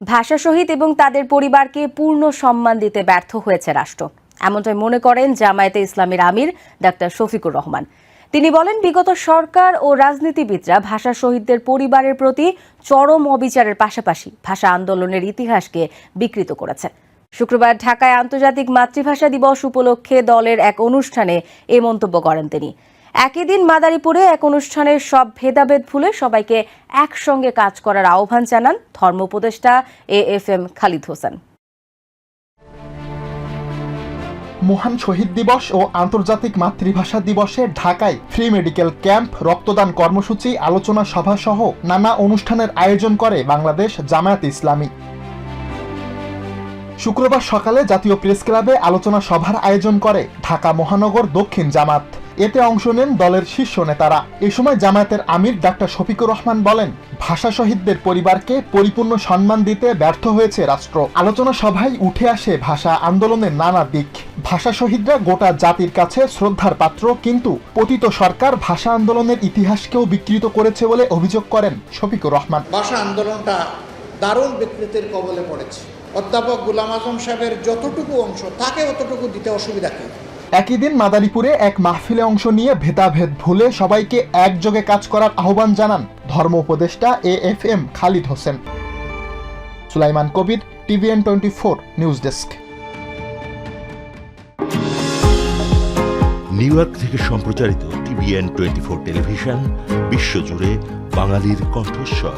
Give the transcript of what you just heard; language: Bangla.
ভাষা শহীদ এবং তাদের পরিবারকে পূর্ণ সম্মান দিতে ব্যর্থ হয়েছে রাষ্ট্র। এমনটাই মনে করেন জামায়াতে ইসলামের আমির ডাক্তার শফিকুর রহমান। তিনি বলেন, বিগত সরকার ও রাজনীতিবিদরা ভাষা শহীদদের পরিবারের প্রতি চরম অবিচারের পাশাপাশি ভাষা আন্দোলনের ইতিহাসকে বিকৃত করেছে। শুক্রবার ঢাকায় আন্তর্জাতিক মাতৃভাষা দিবস উপলক্ষে দলের এক অনুষ্ঠানে এ মন্তব্য করেন তিনি। একই দিন মাদারীপুরে এক অনুষ্ঠানের সব ভেদাভেদ ভুলে সবাইকে একসঙ্গে কাজ করার আহ্বান জানান ধর্ম উপদেষ্টা A F M Khalid Hossain. মহান শহীদ দিবস ও আন্তর্জাতিক মাতৃভাষা দিবসে ঢাকায় ফ্রি মেডিকেল ক্যাম্প, রক্তদান কর্মসূচি, আলোচনা সভা সহ নানা অনুষ্ঠানের আয়োজন করে বাংলাদেশ জামায়াত ইসলামী। শুক্রবার সকালে জাতীয় প্রেস ক্লাবে আলোচনা সভার আয়োজন করে ঢাকা মহানগর দক্ষিণ জামাত এতে অংশ নেন দলের শীর্ষ নেতারা। এ সময় জামায়াতের আমির ডাক্তার শফিকুর রহমান বলেন, ভাষা শহীদদের পরিবারকে পরিপূর্ণ সম্মান দিতে ব্যর্থ হয়েছে রাষ্ট্র। আলোচনা সভায় উঠে আসে ভাষা আন্দোলনের নানা দিক। ভাষা শহীদরা গোটা জাতির কাছে শ্রদ্ধার পাত্র, কিন্তু পতিত সরকার ভাষা আন্দোলনের ইতিহাসকেও বিকৃত করেছে বলে অভিযোগ করেন শফিকুর রহমান। ভাষা আন্দোলনটা দারুণ বিকৃতির কবলে পড়েছে। অধ্যাপক গুলাম আজম সাহেবের যতটুকু অংশ তাকে অতটুকু দিতে অসুবিধা কী? একই দিন মাদারীপুরে এক মাহফিলে অংশ নিয়ে ভেদাভেদ ভুলে সবাইকে একযোগে কাজ করার আহ্বান জানান ধর্ম উপদেষ্টা A F M Khalid Hossain. Sulaiman Kabir TVN twenty four news desk. New York থেকে সম্প্রচারিত টিভিএন টোয়েন্টি ফোর টেলিভিশন বিশ্বজুড়ে বাঙালির কণ্ঠস্বর।